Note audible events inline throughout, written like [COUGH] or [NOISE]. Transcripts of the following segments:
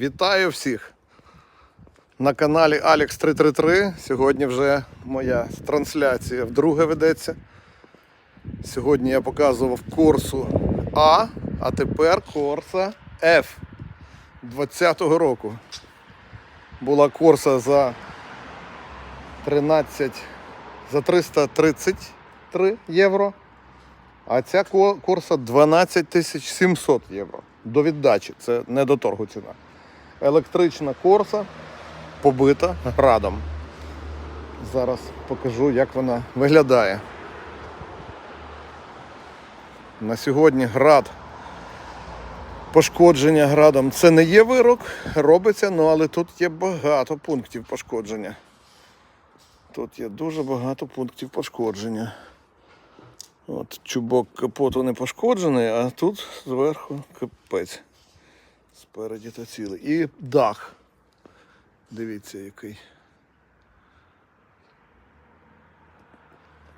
Вітаю всіх на каналі Alex 333. Сьогодні вже моя трансляція вдруге ведеться. Сьогодні я показував курсу А, а тепер курса F 20-го року. Була курса за 13 за 333 євро. А ця курса 12 тисяч 700 євро. До віддачі. Це не до торгу ціна. Електрична корса побита градом. Зараз покажу, як вона виглядає. На сьогодні град. Пошкодження градом це не є вирок, робиться, ну але тут є багато пунктів пошкодження. Тут є дуже багато пунктів пошкодження. От чубок капоту не пошкоджений, а тут зверху капець. Спереді то цілий. І дах. Дивіться, який.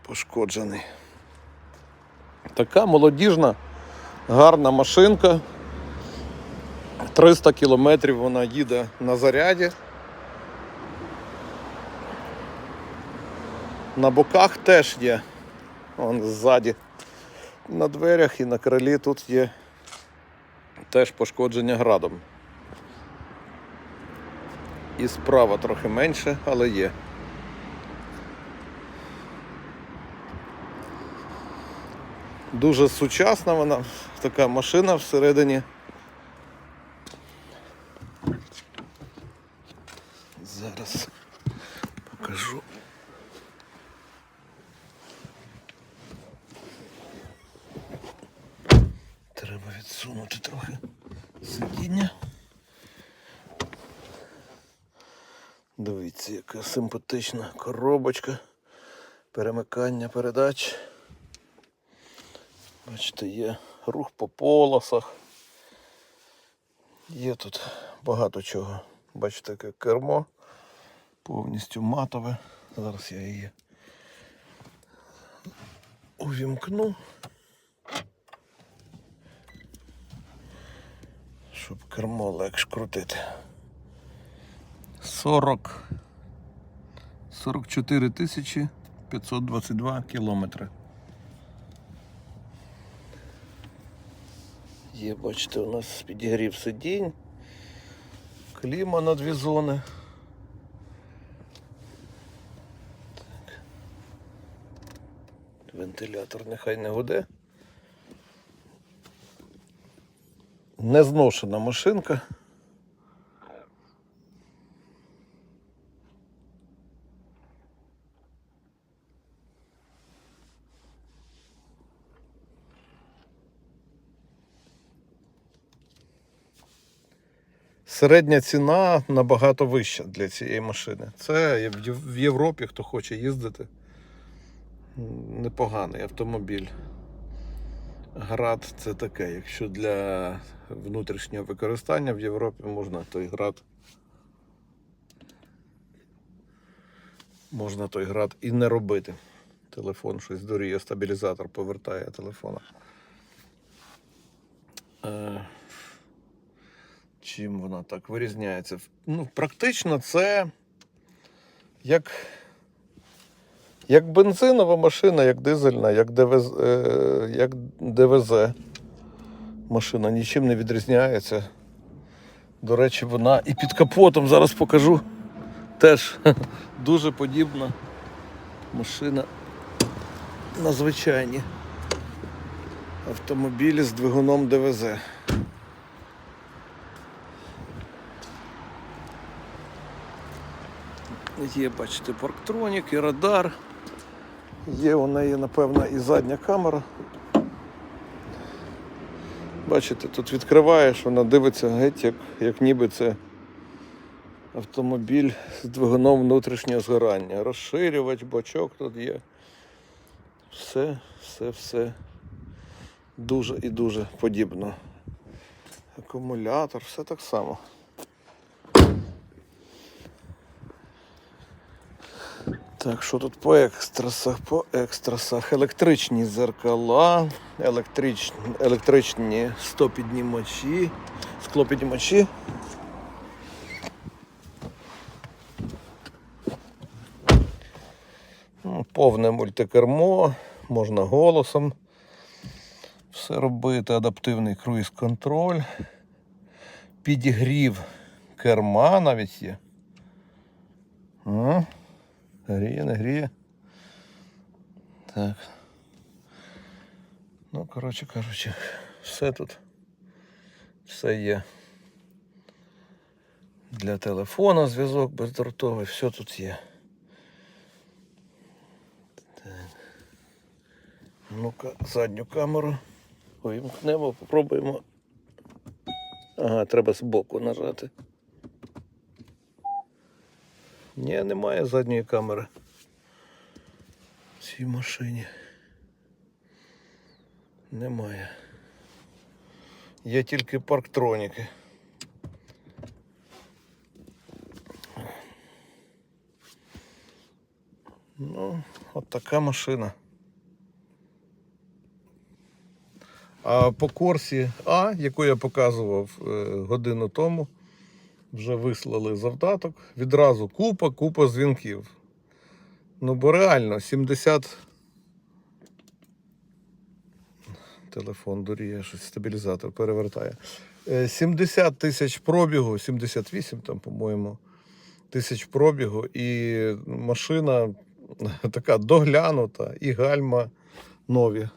Пошкоджений. Така молодіжна, гарна машинка. 300 кілометрів вона їде на заряді. На боках теж є. Вон ззаді. На дверях і на крилі тут є теж пошкодження градом. І справа трохи менше, але є. Дуже сучасна вона, така машина всередині. Зараз покажу. Треба відсунути трохи сидіння. Дивіться, яка симпатична коробочка. Перемикання передач. Бачите, є рух по полосах. Є тут багато чого. Бачите, яке кермо. Повністю матове. Зараз я її увімкну. Щоб кермо легше крутити. 40 44 тисячі 522 кілометри. Є, бачите, у нас підігрів сидінь, кліма на дві зони. Так. Вентилятор нехай не гуде. Незношена машинка. Середня ціна набагато вища для цієї машини. Це в Європі, хто хоче їздити. Непоганий автомобіль. Град це таке. Якщо для внутрішнього використання в Європі можна той град. Можна той град і не робити. Телефон щось дуріє, стабілізатор повертає телефона. Е, чим вона так вирізняється? Ну, практично це як, як бензинова машина, як дизельна, як ДВЗ, е, як ДВЗ. Машина нічим не відрізняється. До речі, вона і під капотом зараз покажу. Теж [LAUGHS] дуже подібна машина на звичайні автомобілі з двигуном ДВЗ. Є, бачите, парктронік і радар. Є у неї, напевно, і задня камера. Бачите, тут відкриваєш, вона дивиться геть, як, як ніби це автомобіль з двигуном внутрішнього згорання. Розширювач, бачок тут є. Все, все, все дуже і дуже подібно. Акумулятор, все так само. Так, що тут по екстрасах? По екстрасах. Електричні зеркала, електричні, електричні стопіднімачі, склопіднімачі. Ну, повне мультикермо, можна голосом все робити, адаптивний круїз-контроль, підігрів керма навіть є. Гріє, не гріє. Так. Ну, коротше кажучи, все тут. Все є. Для телефона зв'язок бездротовий, все тут є. Ну-ка, задню камеру. Вимкнемо, попробуємо. Ага, треба збоку нажати. Ні, немає задньої камери в цій машині. Немає. Є тільки парктроніки. Ну, от така машина. А по корсі А, яку я показував е, годину тому, вже вислали завдаток. Відразу купа, купа дзвінків. Ну, бо реально 70. Телефон дуріє, щось стабілізатор перевертає. Е, 70 тисяч пробігу, 78 там, по-моєму, тисяч пробігу, і машина [LAUGHS] така доглянута, і гальма нові.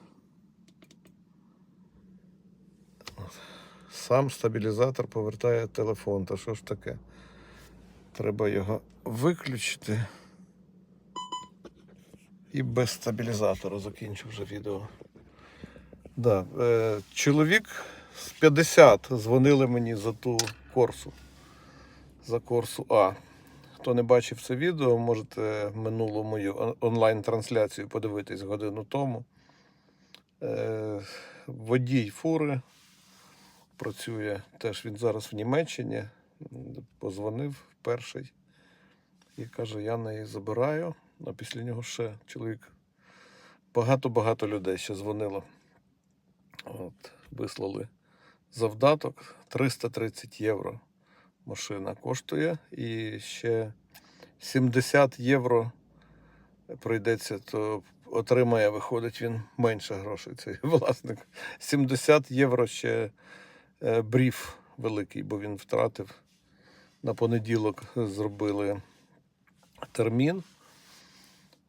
Сам стабілізатор повертає телефон. Та що ж таке? Треба його виключити. І без стабілізатора закінчу вже відео. Да, е, чоловік з 50 дзвонили мені за ту корсу. За корсу А. Хто не бачив це відео, можете минулу мою онлайн-трансляцію подивитись годину тому. Е, водій фури працює теж він зараз в Німеччині. Позвонив перший і каже: я неї забираю. А після нього ще чоловік. Багато-багато людей ще дзвонило. От, вислали завдаток 330 євро. Машина коштує і ще 70 євро прийдеться, то отримає, виходить він менше грошей, цей [LAUGHS] власник. 70 євро ще бріф великий, бо він втратив. На понеділок зробили термін.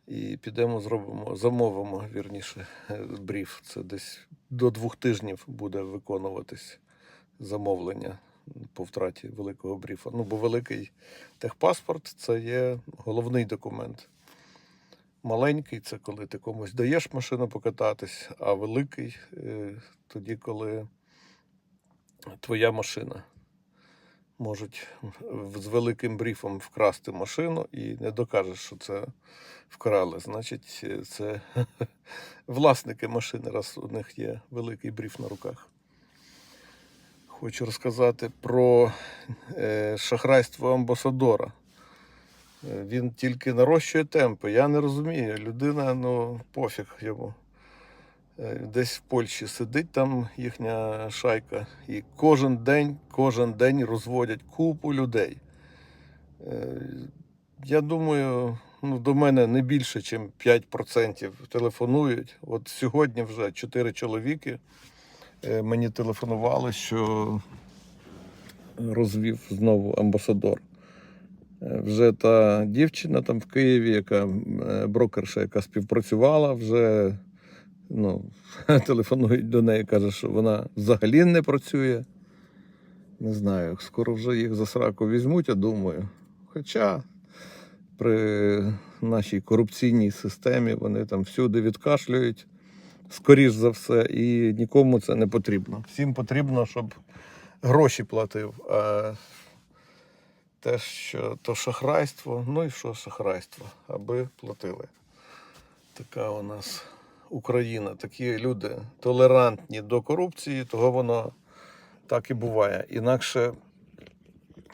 І підемо зробимо, замовимо, вірніше, е, бріф. Це десь до двох тижнів буде виконуватись замовлення по втраті великого бріфа. Ну, бо великий техпаспорт це є головний документ. Маленький це коли ти комусь даєш машину покататись, а великий е, тоді, коли твоя машина. Можуть з великим бріфом вкрасти машину і не докажеш, що це вкрали. Значить, це [LAUGHS] власники машини, раз у них є великий бріф на руках. Хочу розказати про е, шахрайство амбасадора. Е, Він тільки нарощує темпи. Я не розумію. Людина, ну, пофіг йому. Е, Десь в Польщі сидить там їхня шайка, і кожен день, кожен день розводять купу людей. Е, Я думаю, ну, до мене не більше, ніж 5% телефонують. От сьогодні вже 4 чоловіки е, мені телефонували, що розвів знову амбасадор. Вже та дівчина там в Києві, яка брокерша, яка співпрацювала, вже ну, [LAUGHS] телефонують до неї, каже, що вона взагалі не працює. Не знаю, скоро вже їх за сраку візьмуть, я думаю. Хоча при нашій корупційній системі вони там всюди відкашлюють, скоріш за все, і нікому це не потрібно. Всім потрібно, щоб гроші платив. А те, що то шахрайство, ну і що шахрайство, аби платили. Така у нас Україна, такі люди толерантні до корупції, того воно так і буває. Інакше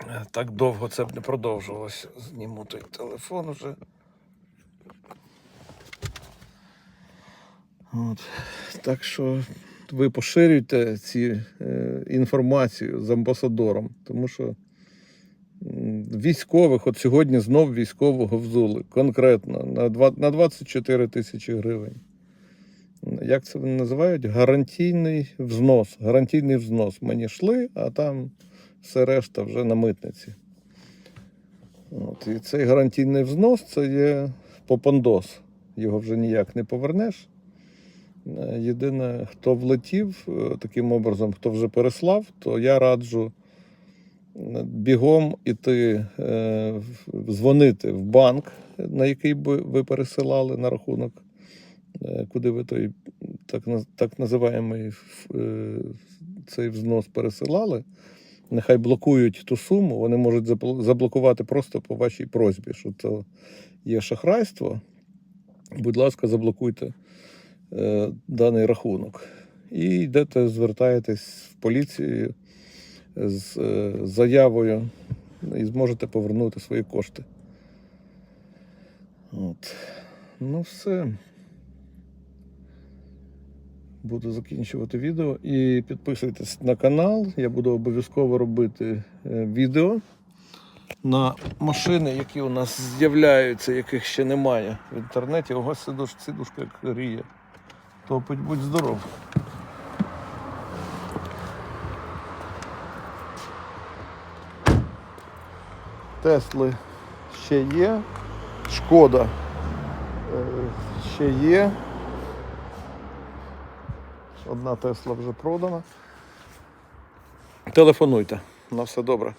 е, так довго це б не продовжувалося. Зніму той телефон уже. От. Так що ви поширюйте ці е, інформацію з амбасадором, тому що військових, от сьогодні знов військового взули, конкретно на, два, на 24 тисячі гривень. Як це вони називають? Гарантійний взнос. Гарантійний взнос. Мені йшли, а там все решта вже на митниці. От, і цей гарантійний взнос це є попондос. Його вже ніяк не повернеш. Е, Єдине, хто влетів е, таким образом, хто вже переслав, то я раджу е, бігом іти, дзвонити в банк, на який би ви пересилали на рахунок, куди ви той так, так називаємий е, цей взнос пересилали. Нехай блокують ту суму, вони можуть заблокувати просто по вашій просьбі, що це є шахрайство. Будь ласка, заблокуйте е, даний рахунок. І йдете, звертаєтесь в поліцію з е, заявою і зможете повернути свої кошти. От. Ну, все. Буду закінчувати відео. І підписуйтесь на канал. Я буду обов'язково робити е, відео на машини, які у нас з'являються, яких ще немає в інтернеті. Ого, сидуш, сидушка як ріє. Топить, будь здоров. Тесли ще є. Шкода е, ще є. Одна Тесла вже продана. Телефонуйте. На все добре.